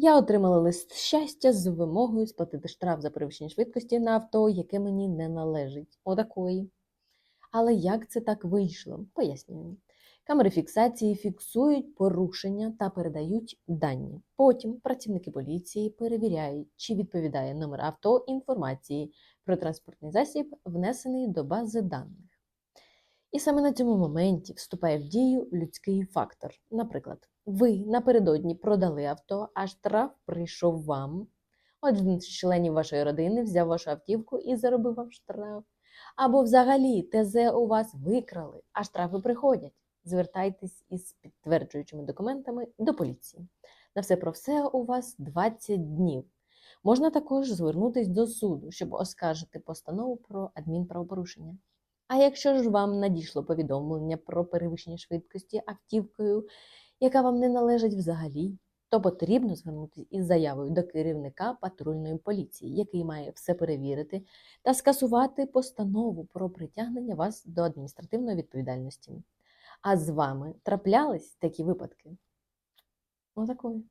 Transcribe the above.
Я отримала лист щастя з вимогою сплатити штраф за перевищення швидкості на авто, яке мені не належить. Отакої. Але як це так вийшло? Пояснюю. Камери фіксації фіксують порушення та передають дані. Потім працівники поліції перевіряють, чи відповідає номер авто інформації про транспортний засіб, внесений до бази даних. І саме на цьому моменті вступає в дію людський фактор. Наприклад, ви напередодні продали авто, а штраф прийшов вам. Один з членів вашої родини взяв вашу автівку і заробив вам штраф. Або взагалі ТЗ у вас викрали, а штрафи приходять. Звертайтесь із підтверджуючими документами до поліції. На все про все у вас 20 днів. Можна також звернутися до суду, щоб оскаржити постанову про адмінправопорушення. А якщо ж вам надійшло повідомлення про перевищення швидкості автівкою, яка вам не належить взагалі, то потрібно звернутися із заявою до керівника патрульної поліції, який має все перевірити та скасувати постанову про притягнення вас до адміністративної відповідальності. А з вами траплялись такі випадки? Отакої.